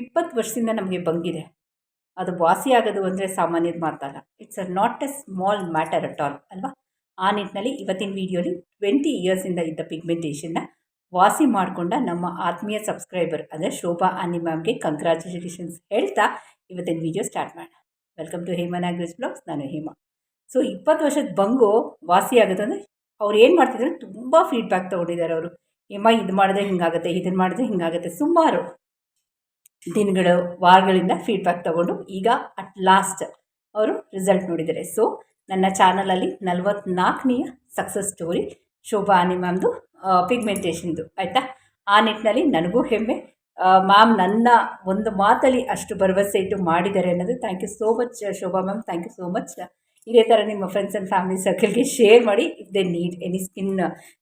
ಇಪ್ಪತ್ತು ವರ್ಷದಿಂದ ನಮಗೆ ಬಂಗಿದೆ. ಅದು ವಾಸಿ ಆಗೋದು ಅಂದರೆ ಸಾಮಾನ್ಯದ ಮಾತಲ್ಲ it's a not a small matter at all ಅಲ್ವಾ? ಆ ನಿಟ್ಟಿನಲ್ಲಿ ಇವತ್ತಿನ ವೀಡಿಯೋಲಿ ಟ್ವೆಂಟಿ ಇಯರ್ಸಿಂದ ಇದ್ದ ಪಿಗ್ಮೆಂಟೇಷನ್ನ ವಾಸಿ ಮಾಡಿಕೊಂಡ ನಮ್ಮ ಆತ್ಮೀಯ ಸಬ್ಸ್ಕ್ರೈಬರ್ ಅಂದರೆ ಶೋಭಾ ಅನಿ ಮ್ಯಾಮ್ಗೆ ಕಂಗ್ರ್ಯಾಚುಲೇಷನ್ಸ್ ಹೇಳ್ತಾ ಇವತ್ತಿನ ವೀಡಿಯೋ ಸ್ಟಾರ್ಟ್ ಮಾಡೋಣ. Welcome to Hema Nagraj blogs ನಾನು ಹೇಮಾ. ಸೊ ಇಪ್ಪತ್ತು ವರ್ಷದ ಬಂಗು ವಾಸಿ ಆಗೋದಂದರೆ ಅವ್ರು ಏನು ಮಾಡ್ತಿದ್ರು? ತುಂಬ ಫೀಡ್ಬ್ಯಾಕ್ ತೊಗೊಂಡಿದ್ದಾರೆ ಅವರು. ಹೇಮ ಇದು ಮಾಡಿದ್ರೆ ಹಿಂಗಾಗುತ್ತೆ ಇದನ್ನು ಮಾಡಿದ್ರೆ ಹಿಂಗಾಗುತ್ತೆ. ಸುಮಾರು ದಿನಗಳು ವಾರಗಳಿಂದ ಫೀಡ್ಬ್ಯಾಕ್ ತಗೊಂಡು ಈಗ ಅಟ್ ಲಾಸ್ಟ್ ಅವರು ರಿಸಲ್ಟ್ ನೋಡಿದ್ದಾರೆ. ಸೊ ನನ್ನ ಚಾನಲಲ್ಲಿ ನಲವತ್ನಾಲ್ಕನೆಯ ಸಕ್ಸಸ್ ಸ್ಟೋರಿ ಶೋಭಾ ಅನಿ ಮ್ಯಾಮ್ದು ಪಿಗ್ಮೆಂಟೇಷನ್ದು ಆಯಿತಾ? ಆ ನಿಟ್ಟಿನಲ್ಲಿ ನನಗೂ ಹೆಮ್ಮೆ. ಮ್ಯಾಮ್ ನನ್ನ ಒಂದು ಮಾತಲ್ಲಿ ಅಷ್ಟು ಭರವಸೆ ಇಟ್ಟು ಮಾಡಿದ್ದಾರೆ ಅನ್ನೋದು thank you so much Shobha ma'am thank you so much ಇದೇ ಥರ ನಿಮ್ಮ ಫ್ರೆಂಡ್ಸ್ ಆ್ಯಂಡ್ ಫ್ಯಾಮಿಲಿ ಸರ್ಕಲ್ಗೆ ಶೇರ್ ಮಾಡಿ if they need any skin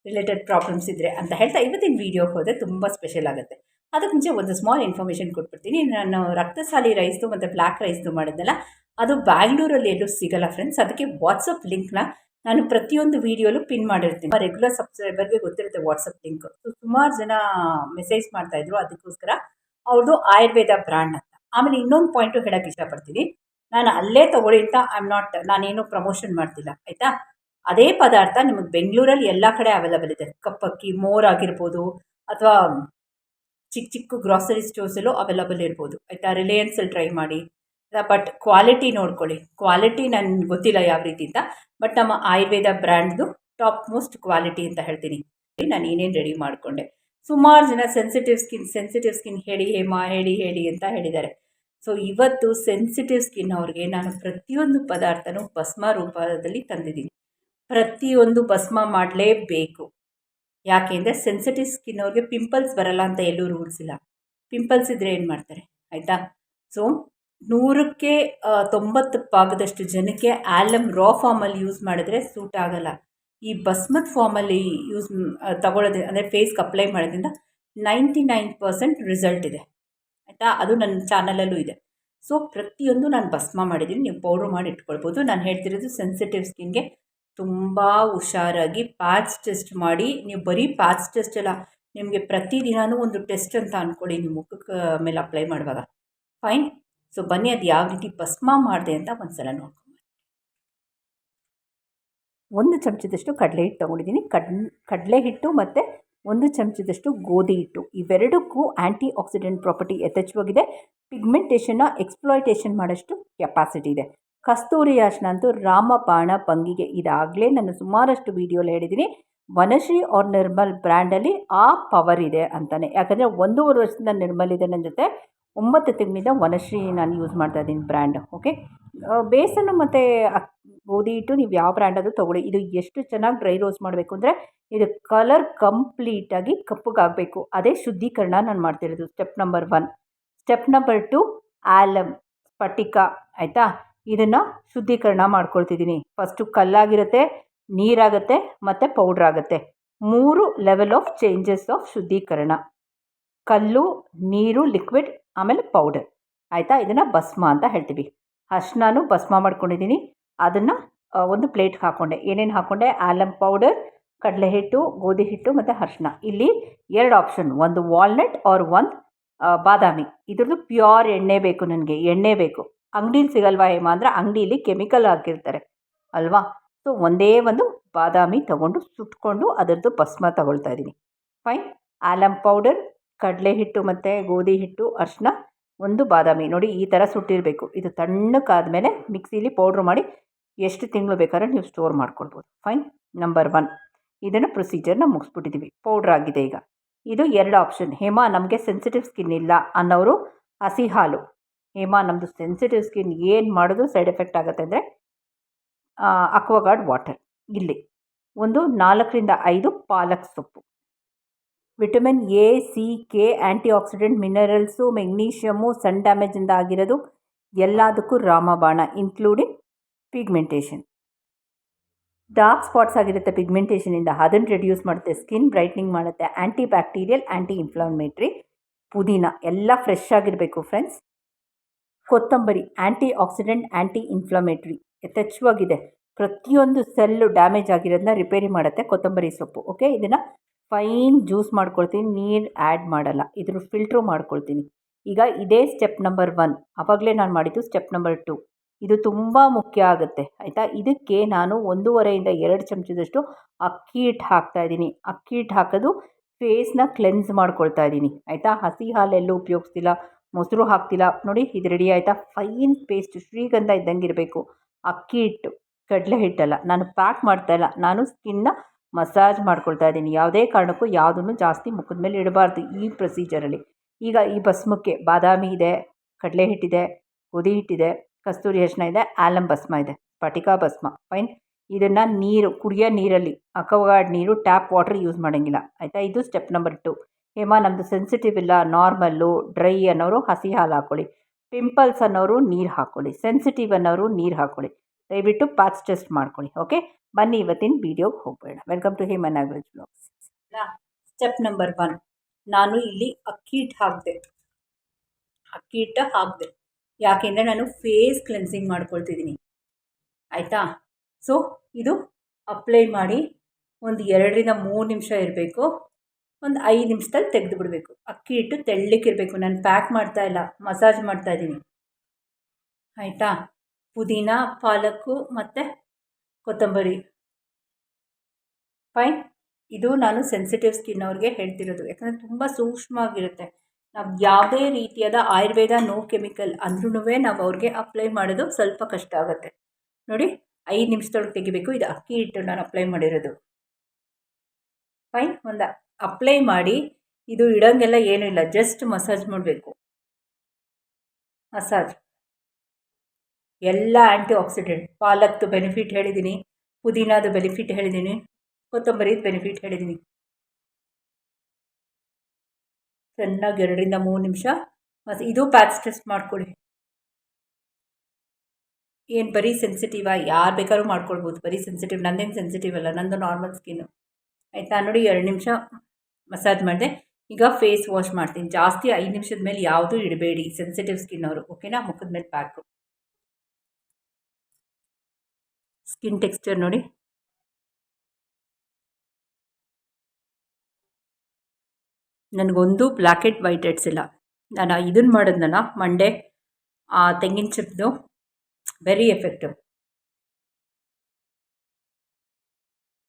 related problems ಇದ್ದರೆ ಅಂತ ಹೇಳ್ತಾ, ಇವತ್ತಿನ ವೀಡಿಯೋಗೆ ಹೋದರೆ ತುಂಬ ಸ್ಪೆಷಲ್ ಆಗುತ್ತೆ. ಅದಕ್ಕೆ ಮುಂಚೆ ಒಂದು ಸ್ಮಾಲ್ ಇನ್ಫಾರ್ಮೇಷನ್ ಕೊಟ್ಬಿಡ್ತೀನಿ. ನಾನು ರಕ್ತಸಾಲಿ ರೈಸ್ದು ಮತ್ತು ಬ್ಲ್ಯಾಕ್ ರೈಸ್ದು ಮಾಡಿದ್ನಲ್ಲ ಅದು ಬ್ಯಾಂಗ್ಳೂರಲ್ಲಿ ಎಲ್ಲೂ ಸಿಗಲ್ಲ ಫ್ರೆಂಡ್ಸ್ ಅದಕ್ಕೆ ವಾಟ್ಸಪ್ ಲಿಂಕ್ನ ನಾನು ಪ್ರತಿಯೊಂದು ವೀಡಿಯೋಲು ಪಿನ್ ಮಾಡಿರ್ತೀನಿ. ರೆಗ್ಯುಲರ್ ಸಬ್ಸ್ಕ್ರೈಬರ್ಗೆ ಗೊತ್ತಿರುತ್ತೆ ವಾಟ್ಸಪ್ ಲಿಂಕ್ ಸುಮಾರು ಜನ ಮೆಸೇಜ್ ಮಾಡ್ತಾಯಿದ್ರು ಅದಕ್ಕೋಸ್ಕರ ಅವ್ರದ್ದು ಆಯುರ್ವೇದ ಬ್ರ್ಯಾಂಡ್ ಅಂತ. ಆಮೇಲೆ ಇನ್ನೊಂದು ಪಾಯಿಂಟು ಹೇಳೋಕ್ಕೆ ಇಷ್ಟಪಡ್ತೀನಿ. ನಾನು ಅಲ್ಲೇ ತೊಗೊಳ್ಳಿ ಅಂತ ಐ ಆಮ್ ನಾಟ್ ನಾನೇನು ಪ್ರಮೋಷನ್ ಮಾಡ್ತಿಲ್ಲ, ಆಯಿತಾ? ಅದೇ ಪದಾರ್ಥ ನಿಮಗೆ ಬೆಂಗಳೂರಲ್ಲಿ ಎಲ್ಲ ಕಡೆ ಅವೈಲಬಲ್ ಇದೆ. ಕಪ್ಪಕ್ಕಿ, ಮೋರ್ ಆಗಿರ್ಬೋದು, ಅಥವಾ ಚಿಕ್ಕ ಚಿಕ್ಕ ಗ್ರಾಸರಿ ಸ್ಟೋರ್ಸಲ್ಲೂ ಅವೈಲಬಲ್ ಇರ್ಬೋದು. ಆಯಿತಾ? ರಿಲಯನ್ಸಲ್ಲಿ ಟ್ರೈ ಮಾಡಿ. ಬಟ್ ಕ್ವಾಲಿಟಿ ನೋಡ್ಕೊಳ್ಳಿ. ಕ್ವಾಲಿಟಿ ನನಗೆ ಗೊತ್ತಿಲ್ಲ ಯಾವ ರೀತಿ ಅಂತ ಬಟ್ ನಮ್ಮ ಆಯುರ್ವೇದ ಬ್ರ್ಯಾಂಡ್ದು ಟಾಪ್ ಮೋಸ್ಟ್ ಕ್ವಾಲಿಟಿ ಅಂತ ಹೇಳ್ತೀನಿ. ನಾನು ಏನೇನು ರೆಡಿ ಮಾಡಿಕೊಂಡೆ. ಸುಮಾರು ಜನ ಸೆನ್ಸಿಟಿವ್ ಸ್ಕಿನ್ ಸೆನ್ಸಿಟಿವ್ ಸ್ಕಿನ್ ಹೇಳಿ, ಹೇಮಾ, ಹೇಳಿ ಹೇಳಿ ಅಂತ ಹೇಳಿದ್ದಾರೆ. ಸೊ ಇವತ್ತು ಸೆನ್ಸಿಟಿವ್ ಸ್ಕಿನ್ ಅವ್ರಿಗೆ ನಾನು ಪ್ರತಿಯೊಂದು ಪದಾರ್ಥನೂ ಭಸ್ಮ ರೂಪದಲ್ಲಿ ತಂದಿದ್ದೀನಿ. ಪ್ರತಿಯೊಂದು ಭಸ್ಮ ಮಾಡಲೇಬೇಕು. ಯಾಕೆಂದರೆ ಸೆನ್ಸಿಟಿವ್ ಸ್ಕಿನ್ ಅವ್ರಿಗೆ ಪಿಂಪಲ್ಸ್ ಬರಲ್ಲ ಅಂತ ಎಲ್ಲೂ ರೂಲ್ಸ್ ಇಲ್ಲ. ಪಿಂಪಲ್ಸ್ ಇದ್ದರೆ ಏನು ಮಾಡ್ತಾರೆ? ಆಯಿತಾ? ಸೊ ನೂರಕ್ಕೆ ತೊಂಬತ್ತು ಭಾಗದಷ್ಟು ಜನಕ್ಕೆ ಆಲಮ್ ರಾ ಫಾರ್ಮಲ್ಲಿ ಯೂಸ್ ಮಾಡಿದ್ರೆ ಸೂಟ್ ಆಗೋಲ್ಲ. ಈ ಬಸ್ಮತ್ ಫಾರ್ಮಲ್ಲಿ ಯೂಸ್ ತಗೊಳ್ಳೋದು, ಅಂದರೆ ಫೇಸ್ಗೆ ಅಪ್ಲೈ ಮಾಡೋದ್ರಿಂದ ನೈಂಟಿ ನೈನ್ ಪರ್ಸೆಂಟ್ ರಿಸಲ್ಟ್ ಇದೆ. ಆಯಿತಾ? ಅದು ನನ್ನ ಚಾನಲಲ್ಲೂ ಇದೆ. ಸೊ ಪ್ರತಿಯೊಂದು ನಾನು ಭಸ್ಮ ಮಾಡಿದ್ದೀನಿ, ನೀವು ಪೌಡ್ರ್ ಮಾಡಿ ಇಟ್ಕೊಳ್ಬೋದು. ನಾನು ಹೇಳ್ತಿರೋದು ಸೆನ್ಸಿಟಿವ್ ಸ್ಕಿನ್ಗೆ ತುಂಬ ಹುಷಾರಾಗಿ ಪ್ಯಾಚ್ ಟೆಸ್ಟ್ ಮಾಡಿ, ನೀವು ಬರೀ ಪ್ಯಾಚ್ ಟೆಸ್ಟ್ ಅಲ್ಲ, ನಿಮಗೆ ಪ್ರತಿದಿನವೂ ಒಂದು ಟೆಸ್ಟ್ ಅಂತ ಅಂದ್ಕೊಳ್ಳಿ ನಿಮ್ಮ ಮುಖಕ್ಕೆ ಮೇಲೆ ಅಪ್ಲೈ ಮಾಡುವಾಗ. ಫೈನ್ ಸೊ ಬನ್ನಿ, ಅದು ಯಾವ ರೀತಿ ಭಸ್ಮ ಮಾಡಿದೆ ಅಂತ ಒಂದು ಸಲ ನೋಡ್ಕೊಂಡು ಒಂದು ಚಮಚದಷ್ಟು ಕಡಲೆ ಹಿಟ್ಟು ತೊಗೊಂಡಿದ್ದೀನಿ. ಕಡ್, ಕಡಲೆ ಹಿಟ್ಟು ಮತ್ತು ಒಂದು ಚಮಚದಷ್ಟು ಗೋಧಿ ಹಿಟ್ಟು. ಇವೆರಡಕ್ಕೂ ಆ್ಯಂಟಿ ಆಕ್ಸಿಡೆಂಟ್ ಪ್ರಾಪರ್ಟಿ ಯಥೇಚ್ಛವಾಗಿದೆ ಪಿಗ್ಮೆಂಟೇಷನ್ನ ಎಕ್ಸ್ಪ್ಲಾಯ್ಟೇಷನ್ ಮಾಡೋಷ್ಟು ಕೆಪಾಸಿಟಿ ಇದೆ. ಕಸ್ತೂರಿ ಅರ್ಶನ ಅಂತೂ ರಾಮಬಾಣ ಭಂಗಿಗೆ ಇದಾಗಲೇ ನಾನು ಸುಮಾರಷ್ಟು ವೀಡಿಯೋಲಿ ಹೇಳಿದ್ದೀನಿ ವನಶ್ರೀ ಆರ್ ನಿರ್ಮಲ್ ಬ್ರ್ಯಾಂಡಲ್ಲಿ ಆ ಪವರ್ ಇದೆ ಅಂತಲೇ ಯಾಕಂದರೆ ಒಂದೂವರೆ ವರ್ಷದಿಂದ ನಿರ್ಮಲ್ ಇದೆ ನನ್ನ ಜೊತೆ. ಒಂಬತ್ತು ತಿಂಗಳಿಂದ ವನಶ್ರೀ ನಾನು ಯೂಸ್ ಮಾಡ್ತಾ ಇದ್ದೀನಿ ಬ್ರ್ಯಾಂಡ್ ಓಕೆ ಬೇಸನ್ನು ಮತ್ತು ಗೋಧಿ ಹಿಟ್ಟು ನೀವು ಯಾವ ಬ್ರ್ಯಾಂಡ್ ಅದು ತೊಗೊಳ್ಳಿ. ಇದು ಎಷ್ಟು ಚೆನ್ನಾಗಿ ಡ್ರೈ ರೋಸ್ ಮಾಡಬೇಕು ಅಂದರೆ ಇದು ಕಲರ್ ಕಂಪ್ಲೀಟಾಗಿ ಕಪ್ಪಗಾಗಬೇಕು. ಅದೇ ಶುದ್ಧೀಕರಣ ನಾನು ಮಾಡ್ತಿರೋದು. Step number one step number two alum ಸ್ಫಟಿಕ, ಆಯಿತಾ? ಇದನ್ನು ಶುದ್ಧೀಕರಣ ಮಾಡ್ಕೊಳ್ತಿದ್ದೀನಿ ಫಸ್ಟು ಕಲ್ಲಾಗಿರುತ್ತೆ, ನೀರಾಗತ್ತೆ, ಮತ್ತು ಪೌಡ್ರ್ ಆಗುತ್ತೆ. ಮೂರು ಲೆವೆಲ್ ಆಫ್ ಚೇಂಜಸ್ ಆಫ್ ಶುದ್ಧೀಕರಣ. ಕಲ್ಲು, ನೀರು ಲಿಕ್ವಿಡ್ ಆಮೇಲೆ ಪೌಡರ್ ಆಯಿತಾ? ಇದನ್ನು ಭಸ್ಮ ಅಂತ ಹೇಳ್ತೀವಿ. ಅರ್ಶನಾನು ಭಸ್ಮ ಮಾಡ್ಕೊಂಡಿದ್ದೀನಿ ಅದನ್ನು ಒಂದು ಪ್ಲೇಟ್ಗೆ ಹಾಕ್ಕೊಂಡೆ ಏನೇನು ಹಾಕ್ಕೊಂಡೆ ಆಲಮ್ ಪೌಡರ್ ಕಡಲೆ ಹಿಟ್ಟು ಗೋಧಿ ಹಿಟ್ಟು ಮತ್ತು ಅರ್ಶಿನ ಇಲ್ಲಿ ಎರಡು ಆಪ್ಷನ್ ಒಂದು ವಾಲ್ನಟ್ ಆರ್ ಒಂದು ಬಾದಾಮಿ. ಇದ್ರದ್ದು ಪ್ಯೂರ್ ಎಣ್ಣೆ ಬೇಕು ನನಗೆ. ಎಣ್ಣೆ ಬೇಕು. ಅಂಗಡೀಲಿ ಸಿಗಲ್ವಾ ಹೇಮ ಅಂದರೆ ಅಂಗಡೀಲಿ ಕೆಮಿಕಲ್ ಹಾಕಿರ್ತಾರೆ. ಅಲ್ವಾ? ಸೊ, ಒಂದೇ ಒಂದು ಬಾದಾಮಿ ತಗೊಂಡು ಸುಟ್ಕೊಂಡು ಅದರದ್ದು ಭಸ್ಮ ತಗೊಳ್ತಾ ಇದ್ದೀನಿ ಫೈನ್. ಆಲಮ್ ಪೌಡರ್, ಕಡಲೆ ಹಿಟ್ಟು ಮತ್ತು ಗೋಧಿ ಹಿಟ್ಟು ಅರಿಶಿನ ಒಂದು ಬಾದಾಮಿ. ನೋಡಿ, ಈ ಥರ ಸುಟ್ಟಿರಬೇಕು. ಇದು ತಣ್ಣಕ್ಕಾದಮೇಲೆ ಮಿಕ್ಸಿಲಿ ಪೌಡ್ರ್ ಮಾಡಿ ಎಷ್ಟು ತಿಂಗಳು ಬೇಕಾದ್ರೆ ನೀವು ಸ್ಟೋರ್ ಮಾಡ್ಕೊಳ್ಬೋದು. ಫೈನ್. Number one. ಇದನ್ನು ಪ್ರೊಸೀಜರ್ನ ಮುಗಿಸ್ಬಿಟ್ಟಿದ್ದೀವಿ ಪೌಡ್ರ್ ಆಗಿದೆ ಈಗ. ಇದು ಎರಡು ಆಪ್ಷನ್. ಹೇಮಾ, ನಮಗೆ ಸೆನ್ಸಿಟಿವ್ ಸ್ಕಿನ್ ಇಲ್ಲ ಅನ್ನೋರು ಹಸಿ ಹಾಲು. ಹೇಮಾ ನಮ್ಮದು ಸೆನ್ಸಿಟಿವ್ ಸ್ಕಿನ್ ಏನು ಮಾಡೋದು ಸೈಡ್ ಎಫೆಕ್ಟ್ ಆಗುತ್ತೆ ಅಂದರೆ ಅಕ್ವಾಗಾರ್ಡ್ ವಾಟರ್ ಇಲ್ಲಿ ಒಂದು ನಾಲ್ಕರಿಂದ ಐದು ಪಾಲಕ್ ಸೊಪ್ಪು. Vitamin A C K anti oxidant minerals magnesium sun ಡ್ಯಾಮೇಜಿಂದ ಆಗಿರೋದು ಎಲ್ಲದಕ್ಕೂ ರಾಮಬಾಣ ಇನ್ಕ್ಲೂಡಿಂಗ್ ಪಿಗ್ಮೆಂಟೇಷನ್ ಡಾರ್ಕ್ ಸ್ಪಾಟ್ಸ್ ಆಗಿರುತ್ತೆ ಪಿಗ್ಮೆಂಟೇಷನಿಂದ ಅದನ್ನು ರೆಡ್ಯೂಸ್ ಮಾಡುತ್ತೆ ಸ್ಕಿನ್ ಬ್ರೈಟ್ನಿಂಗ್ ಮಾಡುತ್ತೆ ಆ್ಯಂಟಿ ಬ್ಯಾಕ್ಟೀರಿಯಲ್ ಆ್ಯಂಟಿ ಇನ್ಫ್ಲಾಮೇಟ್ರಿ ಪುದೀನ ಎಲ್ಲ ಫ್ರೆಶ್ ಆಗಿರಬೇಕು ಫ್ರೆಂಡ್ಸ್ ಕೊತ್ತಂಬರಿ ಆ್ಯಂಟಿ ಆಕ್ಸಿಡೆಂಟ್ ಆ್ಯಂಟಿ ಇನ್ಫ್ಲಮೇಟ್ರಿ ಯಥೇಚ್ಛವಾಗಿದೆ. ಪ್ರತಿಯೊಂದು ಸೆಲ್ಲು ಡ್ಯಾಮೇಜ್ ಆಗಿರೋದನ್ನ ರಿಪೇರಿ ಮಾಡುತ್ತೆ ಕೊತ್ತಂಬರಿ ಸೊಪ್ಪು ಓಕೆ ಇದನ್ನು ಫೈನ್ ಜ್ಯೂಸ್ ಮಾಡ್ಕೊಳ್ತೀನಿ, ನೀರು ಆ್ಯಡ್ ಮಾಡಲ್ಲ. ಇದ್ರ ಫಿಲ್ಟ್ರು ಮಾಡ್ಕೊಳ್ತೀನಿ. ಈಗ ಇದೇ ಸ್ಟೆಪ್ ನಂಬರ್ ಒನ್ ಆವಾಗಲೇ ನಾನು ಮಾಡಿದ್ದು ಸ್ಟೆಪ್ ನಂಬರ್ ಟು ಇದು ತುಂಬ ಮುಖ್ಯ ಆಗುತ್ತೆ, ಆಯಿತಾ? ಇದಕ್ಕೆ ನಾನು ಒಂದೂವರೆಯಿಂದ ಎರಡು ಚಮಚದಷ್ಟು ಅಕ್ಕಿ ಹಿಟ್ಟು ಹಾಕ್ತಾಯಿದ್ದೀನಿ ಅಕ್ಕಿ ಹಿಟ್ಟು ಹಾಕೋದು ಫೇಸ್ನ ಕ್ಲೆನ್ಸ್ ಮಾಡ್ಕೊಳ್ತಾ ಇದ್ದೀನಿ, ಆಯಿತಾ? ಹಸಿ ಹಾಲೆಲ್ಲೂ ಉಪಯೋಗಿಸ್ತಿಲ್ಲ. ಮೊಸರು ಹಾಕ್ತಿಲ್ಲ. ನೋಡಿ, ಇದು ರೆಡಿ ಆಯಿತಾ? ಫೈನ್ ಪೇಸ್ಟ್ ಶ್ರೀಗಂಧ ಇದ್ದಂಗೆ ಇರಬೇಕು ಅಕ್ಕಿ ಹಿಟ್ಟು, ಕಡಲೆ ಹಿಟ್ಟಲ್ಲ. ನಾನು ಪ್ಯಾಕ್ ಮಾಡ್ತಾ ಇಲ್ಲ. ನಾನು ಸ್ಕಿನ್ನ ಮಸಾಜ್ ಮಾಡ್ಕೊಳ್ತಾ ಇದ್ದೀನಿ. ಯಾವುದೇ ಕಾರಣಕ್ಕೂ ಯಾವುದನ್ನು ಜಾಸ್ತಿ ಮುಖದ ಮೇಲೆ ಇಡಬಾರ್ದು ಈ ಪ್ರೊಸೀಜರಲ್ಲಿ ಈಗ ಈ ಭಸ್ಮಕ್ಕೆ ಬಾದಾಮಿ ಇದೆ, ಕಡಲೆ ಹಿಟ್ಟಿದೆ, ಗೋಧಿ ಹಿಟ್ಟಿದೆ, ಕಸ್ತೂರಿ ಅರಿಶಿನ ಇದೆ, ಆಲಂ ಭಸ್ಮ ಇದೆ ಪಟಿಕಾ ಭಸ್ಮ. ಫೈನ್ ಇದನ್ನು ನೀರು, ಕುಡಿಯೋ ನೀರಲ್ಲಿ ಅಕವಗಾಡ್ ನೀರು ಟ್ಯಾಪ್ ವಾಟರ್ ಯೂಸ್ ಮಾಡೋಂಗಿಲ್ಲ. ಆಯಿತಾ? ಇದು ಸ್ಟೆಪ್ ನಂಬರ್ ಟು ಹೇಮ ನಮ್ಮದು ಸೆನ್ಸಿಟಿವ್ ಇಲ್ಲ ನಾರ್ಮಲ್ಲು ಡ್ರೈ ಅನ್ನೋರು ಹಸಿ ಹಾಲು ಹಾಕ್ಕೊಳ್ಳಿ ಪಿಂಪಲ್ಸ್ ಅನ್ನೋರು ನೀರು ಹಾಕ್ಕೊಳ್ಳಿ ಸೆನ್ಸಿಟಿವ್ ಅನ್ನೋರು ನೀರು ಹಾಕ್ಕೊಳ್ಳಿ ದಯವಿಟ್ಟು ಪ್ಯಾಚ್ ಟೆಸ್ಟ್ ಮಾಡ್ಕೊಳ್ಳಿ ಓಕೆ ಬನ್ನಿ ಇವತ್ತಿನ ವೀಡಿಯೋಗೆ ಹೋಗ್ಬೇಡ. Welcome to Hema Nagaraj blogs step number one ನಾನು ಇಲ್ಲಿ ಅಕ್ಕಿ ಹಿಟ್ಟು ಹಾಕಿದೆ. ಅಕ್ಕಿ ಹಿಟ್ಟು ಹಾಕಿದೆ. ಯಾಕೆಂದರೆ ನಾನು ಫೇಸ್ ಕ್ಲೆನ್ಸಿಂಗ್ ಮಾಡ್ಕೊಳ್ತಿದ್ದೀನಿ. ಆಯಿತಾ? ಸೊ ಇದು ಅಪ್ಲೈ ಮಾಡಿ ಒಂದು ಎರಡರಿಂದ ಮೂರು ನಿಮಿಷ ಇರಬೇಕು. ಒಂದು ಐದು ನಿಮಿಷದಲ್ಲಿ ತೆಗೆದು ಬಿಡಬೇಕು ಅಕ್ಕಿ ಹಿಟ್ಟು ತೆಳ್ಳಕ್ಕಿರಬೇಕು ನಾನು ಪ್ಯಾಕ್ ಮಾಡ್ತಾ ಇಲ್ಲ. ಮಸಾಜ್ ಮಾಡ್ತಾ ಇದ್ದೀನಿ ಆಯಿತಾ? ಪುದೀನ, ಪಾಲಕ್ಕು ಮತ್ತು ಕೊತ್ತಂಬರಿ. ಫೈನ್ ಇದು ನಾನು ಸೆನ್ಸಿಟಿವ್ ಸ್ಕಿನ್ ಅವ್ರಿಗೆ ಹೇಳ್ತಿರೋದು. ಯಾಕಂದರೆ ತುಂಬ ಸೂಕ್ಷ್ಮವಾಗಿರುತ್ತೆ. ನಾವು ಯಾವುದೇ ರೀತಿಯಾದ ಆಯುರ್ವೇದ ನೋ ಕೆಮಿಕಲ್ ಅಂದ್ರೂ ನಾವು ಅವ್ರಿಗೆ ಅಪ್ಲೈ ಮಾಡೋದು ಸ್ವಲ್ಪ ಕಷ್ಟ ಆಗುತ್ತೆ. ನೋಡಿ, ಐದು ನಿಮಿಷದೊಳಗೆ ತೆಗಿಬೇಕು. ಇದು ಅಕ್ಕಿ ಹಿಟ್ಟು ನಾನು ಅಪ್ಲೈ ಮಾಡಿರೋದು. ಫೈನ್ ಒಂದು ಅಪ್ಲೈ ಮಾಡಿ, ಇದು ಇಡೋಂಗೆಲ್ಲ ಏನೂ ಇಲ್ಲ ಜಸ್ಟ್ ಮಸಾಜ್ ಮಾಡಬೇಕು. ಮಸಾಜ್ ಎಲ್ಲ ಆ್ಯಂಟಿ ಆಕ್ಸಿಡೆಂಟ್ ಪಾಲಕ್ದು ಬೆನಿಫಿಟ್ ಹೇಳಿದ್ದೀನಿ ಪುದೀನಾದು ಬೆನಿಫಿಟ್ ಹೇಳಿದ್ದೀನಿ ಕೊತ್ತಂಬರಿದು ಬೆನಿಫಿಟ್ ಹೇಳಿದ್ದೀನಿ ಚೆನ್ನಾಗಿ ಎರಡರಿಂದ ಮೂರು ನಿಮಿಷ ಮತ್ತು ಇದು ಪ್ಯಾಕ್ಸ್ ಟೆಸ್ಟ್ ಮಾಡ್ಕೊಳ್ಳಿ ಏನು ಬರೀ ಸೆನ್ಸಿಟಿವಾ ಯಾರು ಬೇಕಾದ್ರೂ ಮಾಡ್ಕೊಳ್ಬೋದು, ಬರೀ ಸೆನ್ಸಿಟಿವ್ ನಂದೇನು ಸೆನ್ಸಿಟಿವ್ ಅಲ್ಲ, ನಂದು ನಾರ್ಮಲ್ ಸ್ಕಿನ್ನು ಆಯಿತಾ? ನೋಡಿ, ಎರಡು ನಿಮಿಷ. ಮಸಾಜ್ ಮಾಡಿದೆ. ಈಗ ಫೇಸ್ ವಾಶ್ ಮಾಡ್ತೀನಿ. ಜಾಸ್ತಿ ಐದು ನಿಮಿಷದ ಮೇಲೆ ಯಾವುದೂ ಇಡಬೇಡಿ. ಸೆನ್ಸಿಟಿವ್ ಸ್ಕಿನ್ ಅವರು ಓಕೆನಾ ಮುಖದ ಮೇಲೆ ಪ್ಯಾಕು ಸ್ಕಿನ್ ಟೆಕ್ಸ್ಚರ್ ನೋಡಿ. ನನಗೊಂದು ಬ್ಲ್ಯಾಕೆಟ್ ವೈಟ್ ಹೆಡ್ಸ್ ಇಲ್ಲ. ನಾನು ಇದನ್ನು ಮಾಡಿದ್ನಲ್ಲ, ಮಂಡೆ, ಆ ತೆಂಗಿನ ಚಿಪ್ದು ವೆರಿ ಎಫೆಕ್ಟಿವ್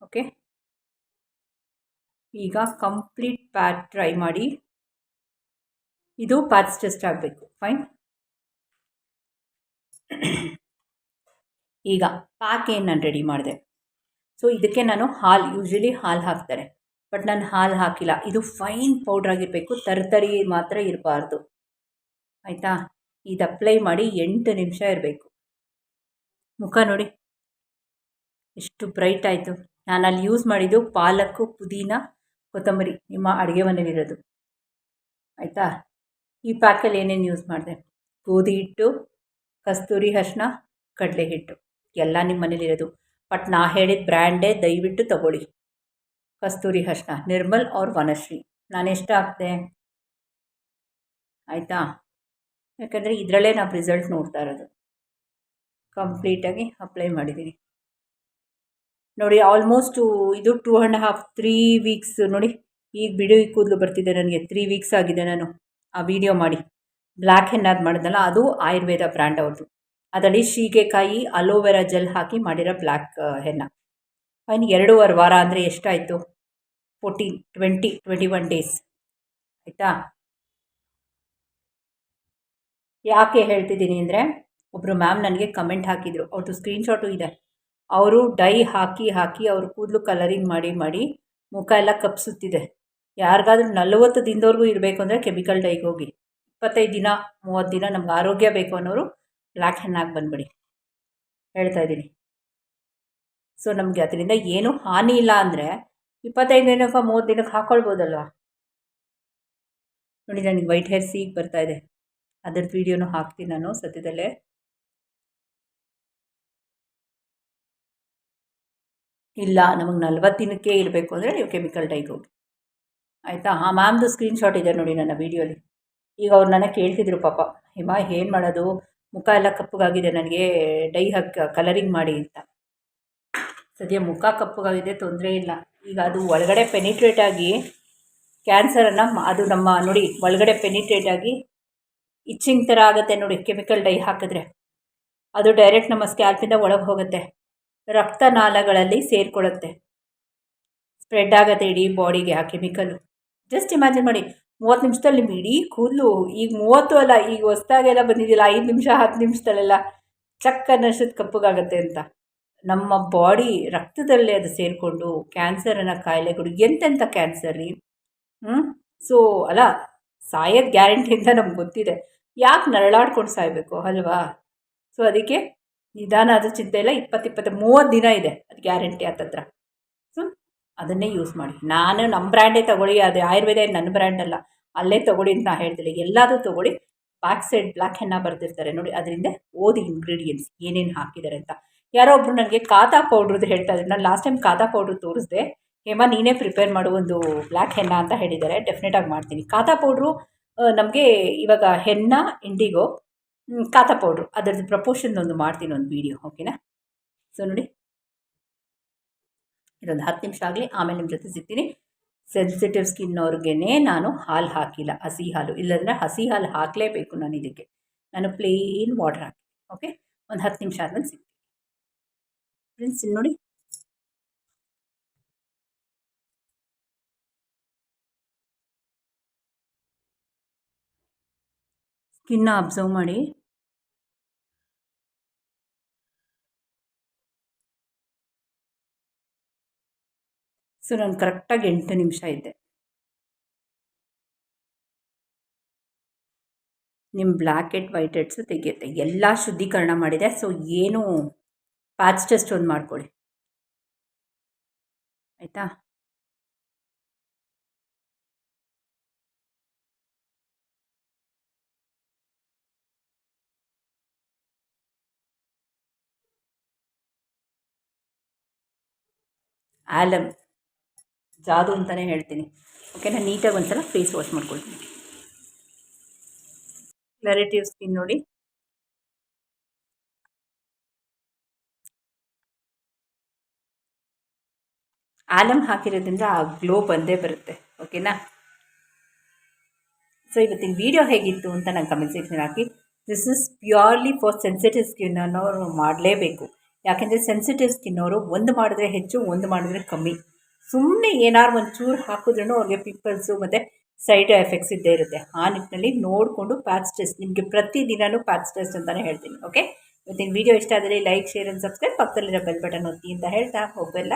ಓಕೆ ಈಗ ಕಂಪ್ಲೀಟ್ ಪ್ಯಾಟ್ ಟ್ರೈ ಮಾಡಿ. ಇದು ಪ್ಯಾಟ್ಸ್ ಟೆಸ್ಟ್ ಆಗಬೇಕು. ಫೈನ್ ಈಗ ಪ್ಯಾಕ್ ಏನು ನಾನು ರೆಡಿ ಮಾಡಿದೆ. ಸೊ ಇದಕ್ಕೆ ನಾನು ಹಾಲು ಯೂಶ್ವಲಿ ಹಾಲು ಹಾಕ್ತಾರೆ. ಬಟ್ ನಾನು ಹಾಲು ಹಾಕಿಲ್ಲ. ಇದು ಫೈನ್ ಪೌಡ್ರ್ ಆಗಿರಬೇಕು. ತರ್ತರಿ ಮಾತ್ರ ಇರಬಾರ್ದು. ಆಯಿತಾ? ಇದು ಅಪ್ಲೈ ಮಾಡಿ ಎಂಟು ನಿಮಿಷ ಇರಬೇಕು. ಮುಖ ನೋಡಿ. ಎಷ್ಟು ಬ್ರೈಟ್ ಆಯಿತು. ನಾನು ಅಲ್ಲಿ ಯೂಸ್ ಮಾಡಿದ್ದು ಪಾಲಕ್ಕು, ಪುದೀನ ಕೊತ್ತಂಬರಿ ನಿಮ್ಮ ಅಡುಗೆ ಮನೇಲಿರೋದು ಆಯಿತಾ? ಈ ಪ್ಯಾಕಲ್ಲಿ ಏನೇನು ಯೂಸ್ ಮಾಡಿದೆ? ಗೋಧಿ ಹಿಟ್ಟು, ಕಸ್ತೂರಿ ಅರಿಶಿನ ಕಡಲೆ ಹಿಟ್ಟು. ಎಲ್ಲ ನಿಮ್ಮ ಮನೇಲಿರೋದು ಬಟ್ ನಾ ಹೇಳಿದ ಬ್ರ್ಯಾಂಡೇ ದಯವಿಟ್ಟು ತಗೊಳ್ಳಿ. ಕಸ್ತೂರಿ ಅರಿಶಿನ ನಿರ್ಮಲ್ ಅವ್ರ ವನಶ್ರೀ. ನಾನು ಎಷ್ಟು ಹಾಕ್ದೆ? ಆಯಿತಾ? ಯಾಕಂದರೆ ಇದರಲ್ಲೇ ನಾವು ರಿಸಲ್ಟ್ ನೋಡ್ತಾ ಇರೋದು. ಕಂಪ್ಲೀಟಾಗಿ ಅಪ್ಲೈ ಮಾಡಿದ್ದೀನಿ ನೋಡಿ ಆಲ್ಮೋಸ್ಟು ಇದು two and half three weeks ನೋಡಿ, ಈಗ ಬಿಡು ಕೂದಲು ಬರ್ತಿದೆ ನನಗೆ. ತ್ರೀ ವೀಕ್ಸ್ ಆಗಿದೆ ನಾನು ಆ ವಿಡಿಯೋ ಮಾಡಿ. ಬ್ಲ್ಯಾಕ್ ಹೆನ್ನಾದ್ ಮಾಡಿದ್ನಲ್ಲ, ಅದು ಆಯುರ್ವೇದ ಬ್ರ್ಯಾಂಡ್ ಅವ್ರದ್ದು ಅದರಲ್ಲಿ ಶೀಗೆಕಾಯಿ ಅಲೋವೆರಾ ಜೆಲ್ ಹಾಕಿ ಮಾಡಿರೋ ಬ್ಲ್ಯಾಕ್ ಹೆನ್ನ ಫೈನ್ ಎರಡೂವರೆ ವಾರ ಅಂದರೆ ಎಷ್ಟಾಯಿತು? Fourteen twenty twenty one days ಆಯಿತಾ? ಯಾಕೆ ಹೇಳ್ತಿದ್ದೀನಿ ಅಂದರೆ ಒಬ್ಬರು ಮ್ಯಾಮ್ ನನಗೆ ಕಮೆಂಟ್ ಹಾಕಿದರು. ಅವ್ರದ್ದು ಸ್ಕ್ರೀನ್ಶಾಟು ಇದೆ. ಅವರು ಡೈ ಹಾಕಿ ಹಾಕಿ ಅವ್ರ ಕೂದಲು ಕಲರಿಂಗ್ ಮಾಡಿ ಮಾಡಿ ಮುಖ ಎಲ್ಲ ಕಪ್ಸುತ್ತಿದೆ. ಯಾರಿಗಾದ್ರೂ ನಲವತ್ತು ದಿನದವರೆಗೂ ಇರಬೇಕು ಅಂದರೆ ಕೆಮಿಕಲ್ ಡೈಗೆ ಹೋಗಿ. ಇಪ್ಪತ್ತೈದು ದಿನ, ಮೂವತ್ತು ದಿನ ನಮ್ಗೆ ಆರೋಗ್ಯ ಬೇಕು ಅನ್ನೋರು ಬ್ಲ್ಯಾಕ್ ಹೆಣ್ಣಾಗಿ ಬಂದ್ಬಿಡಿ. ಹೇಳ್ತಾ ಇದ್ದೀನಿ. ಸೊ ನಮಗೆ ಅದರಿಂದ ಏನೂ ಹಾನಿ ಇಲ್ಲ ಅಂದರೆ ಇಪ್ಪತ್ತೈದು ದಿನಕ್ಕೆ ಮೂವತ್ತು ದಿನಕ್ಕೆ ಹಾಕ್ಕೊಳ್ಬೋದಲ್ವ ನೋಡಿ ನನಗೆ ವೈಟ್ ಹೇರ್ ಸೀಗೆ ಬರ್ತಾ ಇದೆ. ಅದ್ರದ್ದು ವೀಡಿಯೋನು ಹಾಕ್ತೀನಿ ನಾನು ಸದ್ಯದಲ್ಲೇ. ಇಲ್ಲ, ನಮಗೆ ನಲ್ವತ್ತು ದಿನಕ್ಕೆ ಇರಬೇಕು ಅಂದರೆ ನೀವು ಕೆಮಿಕಲ್ ಡೈಗೆ ಹೋಗಿ. ಆಯಿತಾ? ಆ ಮ್ಯಾಮ್ದು ಸ್ಕ್ರೀನ್ಶಾಟ್ ಇದೆ ನೋಡಿ ನನ್ನ ವೀಡಿಯೋಲಿ. ಈಗ ಅವ್ರು ನನಗೆ ಕೇಳ್ತಿದ್ರು ಪಾಪ, ಹಿಮ, ಏನು ಮಾಡೋದು? ಮುಖ ಎಲ್ಲ ಕಪ್ಪಗಾಗಿದೆ, ನನಗೆ ಡೈ ಹಾಕಿ, ಕಲರಿಂಗ್ ಮಾಡಿ ಅಂತ. ಸದ್ಯ ಮುಖ ಕಪ್ಪಗಾಗಿದೆ, ತೊಂದರೆ ಇಲ್ಲ. ಈಗ ಅದು ಒಳಗಡೆ ಪೆನಿಟ್ರೇಟ್ ಆಗಿ ಕ್ಯಾನ್ಸರನ್ನು ಅದು ನಮ್ಮ ನೋಡಿ ಒಳಗಡೆ ಪೆನಿಟ್ರೇಟ್ ಆಗಿ ಇಚ್ಚಿಂಗ್ ಥರ ಆಗುತ್ತೆ ನೋಡಿ ಕೆಮಿಕಲ್ ಡೈ ಹಾಕಿದ್ರೆ. ಅದು ಡೈರೆಕ್ಟ್ ನಮ್ಮ ಸ್ಕ್ಯಾಲ್ಪಿಂದ ಒಳಗೆ ಹೋಗುತ್ತೆ. ರಕ್ತನಾಳಗಳಲ್ಲಿ ಸೇರಿಕೊಳ್ಳುತ್ತೆ. ಸ್ಪ್ರೆಡ್ ಆಗುತ್ತೆ ಇಡೀ ಬಾಡಿಗೆ ಆ ಕೆಮಿಕಲ್ಲು ಜಸ್ಟ್ ಇಮ್ಯಾಜಿನ್ ಮಾಡಿ, ಮೂವತ್ತು ನಿಮಿಷದಲ್ಲಿ ನಿಮ್ಮ ಇಡೀ ಕೂದಲು, ಈಗ ಮೂವತ್ತು ಅಲ್ಲ, ಈಗ ಹೊಸ್ದಾಗೆಲ್ಲ ಬಂದಿದ್ದಿಲ್ಲ ಐದು ನಿಮಿಷ, ಹತ್ತು ನಿಮಿಷದಲ್ಲೆಲ್ಲ ಚಕ್ಕ ಅನ್ನೋಷ್ಟೊತ್ತು ಕಪ್ಪಗಾಗತ್ತೆ ಅಂತ. ನಮ್ಮ ಬಾಡಿ ರಕ್ತದಲ್ಲೇ ಅದು ಸೇರಿಕೊಂಡು ಕ್ಯಾನ್ಸರ್ ಅನ್ನೋ ಕಾಯಿಲೆಗಳು ಎಂತೆಂಥ ಕ್ಯಾನ್ಸರ್ ರೀ? ಹ್ಞೂ ಸೊ ಅಲ್ಲ, ಸಾಯೋದು ಗ್ಯಾರಂಟಿ ಅಂತ ನಮ್ಗೆ ಗೊತ್ತಿದೆ. ಯಾಕೆ ನರಳಾಡ್ಕೊಂಡು ಸಾಯಬೇಕು, ಅಲ್ವಾ? ಸೊ ಅದಕ್ಕೆ ನಿಧಾನ ಅದು ಚಿಂತೆ ಇಲ್ಲ ಇಪ್ಪತ್ತು ಇಪ್ಪತ್ತು ಮೂವತ್ತು ದಿನ ಇದೆ ಅದು ಗ್ಯಾರಂಟಿ ಹತ್ತತ್ರ ಸೊ ಅದನ್ನೇ ಯೂಸ್ ಮಾಡಿ. ನಾನು ನಮ್ಮ ಬ್ರ್ಯಾಂಡೇ ತೊಗೊಳ್ಳಿ, ಅದು ಆಯುರ್ವೇದ ನನ್ನ ಬ್ರ್ಯಾಂಡ್ ಅಲ್ಲ, ಅಲ್ಲೇ ತೊಗೊಳ್ಳಿ ಅಂತ ನಾನು ಹೇಳ್ತಿಲ್ಲ. ಎಲ್ಲಾದರೂ ತೊಗೊಳ್ಳಿ ಬ್ಯಾಕ್ ಸೈಡ್ ಬ್ಲ್ಯಾಕ್ ಹೆನ್ನ ಬರ್ತಿರ್ತಾರೆ ನೋಡಿ, ಅದರಿಂದ ಓದಿ ಇಂಗ್ರೀಡಿಯೆಂಟ್ಸ್ ಏನೇನು ಹಾಕಿದ್ದಾರೆ ಅಂತ. ಯಾರೋ ಒಬ್ಬರು ನನಗೆ ಕಾತಾ ಪೌಡ್ರದ್ದು ಹೇಳ್ತಾ ಇದ್ರು. ನಾನು ಲಾಸ್ಟ್ ಟೈಮ್ ಕಾತಾ ಪೌಡ್ರ್ ತೋರಿಸಿದೆ, ಹೇಮ ನೀನೇ ಪ್ರಿಪೇರ್ ಮಾಡು ಒಂದು ಬ್ಲ್ಯಾಕ್ ಹೆನ್ನ ಅಂತ ಹೇಳಿದ್ದಾರೆ ಡೆಫಿನೆಟಾಗಿ ಮಾಡ್ತೀನಿ. ಕಾತಾ ಪೌಡ್ರು ನಮಗೆ ಇವಾಗ ಹೆನ್ನ ಇಂಡಿಗೋ ಕಾತಾ ಪೌಡ್ರು ಅದರದ್ದು ಪ್ರಪೋರ್ಷನ್ ಒಂದು ಮಾಡ್ತೀನಿ ಒಂದು ವೀಡಿಯೋ ಓಕೆನಾ ಸೊ ನೋಡಿ. ಇದೊಂದು ಹತ್ತು ನಿಮಿಷ ಆಗಲಿ, ಆಮೇಲೆ ನಿಮ್ಮ ಜೊತೆ ಸಿಗ್ತೀನಿ. ಸೆನ್ಸಿಟಿವ್ ಸ್ಕಿನ್ ಅವ್ರಿಗೇ ನಾನು ಹಾಲು ಹಾಕಿಲ್ಲ, ಹಸಿ ಹಾಲು. ಇಲ್ಲಂದರೆ ಹಸಿ ಹಾಲು ಹಾಕಲೇಬೇಕು ನಾನು ಇದಕ್ಕೆ. ನಾನು ಪ್ಲೇನ್ ವಾಟರ್ ಹಾಕಿ ಓಕೆ ಒಂದು ಹತ್ತು ನಿಮಿಷ ಆದಮೇಲೆ ಸಿಗ್ತೀನಿ. ಫ್ರೆಂಡ್ಸ್ ನೋಡಿ. ಸ್ಕಿನ್ನ ಅಬ್ಸರ್ವ್ ಮಾಡಿ. ಸೊ ನಾನು ಕರೆಕ್ಟಾಗಿ ಎಂಟು ನಿಮಿಷ ಇದ್ದೆ. ನಿಮ್ಮ ಬ್ಲ್ಯಾಕ್ ಹೆಡ್ ವೈಟ್ ಹೆಡ್ಸು ತೆಗೆಯುತ್ತೆ ಎಲ್ಲ ಶುದ್ಧೀಕರಣ ಮಾಡಿದೆ. ಸೊ ಏನು ಪ್ಯಾಚ್ ಟೆಸ್ಟ್ ಒಂದು ಮಾಡ್ಕೊಳ್ಳಿ. ಆಯಿತಾ? ಆಲಮ್ ಜಾದು ಅಂತಲೇ ಹೇಳ್ತೀನಿ. ಓಕೆನಾ ನೀಟಾಗಿ ಒಂದ್ಸಲ ಫೇಸ್ ವಾಶ್ ಮಾಡ್ಕೊಳ್ತೀನಿ. ಕ್ಲಾರಿಟಿ ಸ್ಕಿನ್ ನೋಡಿ. ಆಲಮ್ ಹಾಕಿರೋದ್ರಿಂದ ಆ ಗ್ಲೋ ಬಂದೇ ಬರುತ್ತೆ. ಓಕೆನಾ ಸೊ ಇವತ್ತಿನ ವಿಡಿಯೋ ಹೇಗಿತ್ತು ಅಂತ ನಾನು comment section hockey. This is purely for sensitive skin ಅನ್ನೋರು ಮಾಡಲೇಬೇಕು. ಯಾಕೆಂದರೆ ಸೆನ್ಸಿಟಿವ್ ಸ್ಕಿನ್ ಅವರು ಒಂದು ಮಾಡಿದ್ರೆ ಹೆಚ್ಚು, ಒಂದು ಮಾಡಿದ್ರೆ ಕಮ್ಮಿ. ಸುಮ್ಮನೆ ಏನಾರು ಒಂದು ಚೂರು ಹಾಕಿದ್ರೂ ಅವ್ರಿಗೆ ಪಿಂಪಲ್ಸು ಮತ್ತು ಸೈಡ್ ಎಫೆಕ್ಟ್ಸ್ ಇದ್ದೇ ಇರುತ್ತೆ. ಆ ನಿಟ್ಟಿನಲ್ಲಿ ನೋಡಿಕೊಂಡು ಪ್ಯಾಚ್ ಟೆಸ್ಟ್ ನಿಮಗೆ ಪ್ರತಿದಿನವೂ ಪ್ಯಾಚ್ ಟೆಸ್ಟ್ ಅಂತಲೇ ಹೇಳ್ತೀನಿ ಓಕೆ ಇವತ್ತಿನ ವೀಡಿಯೋ ಇಷ್ಟ ಆದರೆ ಲೈಕ್ ಶೇರ್ ಅಂಡ್ ಸಬ್ಸ್ಕ್ರೈಬ್ ಪಕ್ಕದಲ್ಲಿರೋ ಬೆಲ್ ಬಟನ್ ಒತ್ತಿ ಅಂತ ಹೇಳ್ತಾ ಹೋಗಲ್ಲ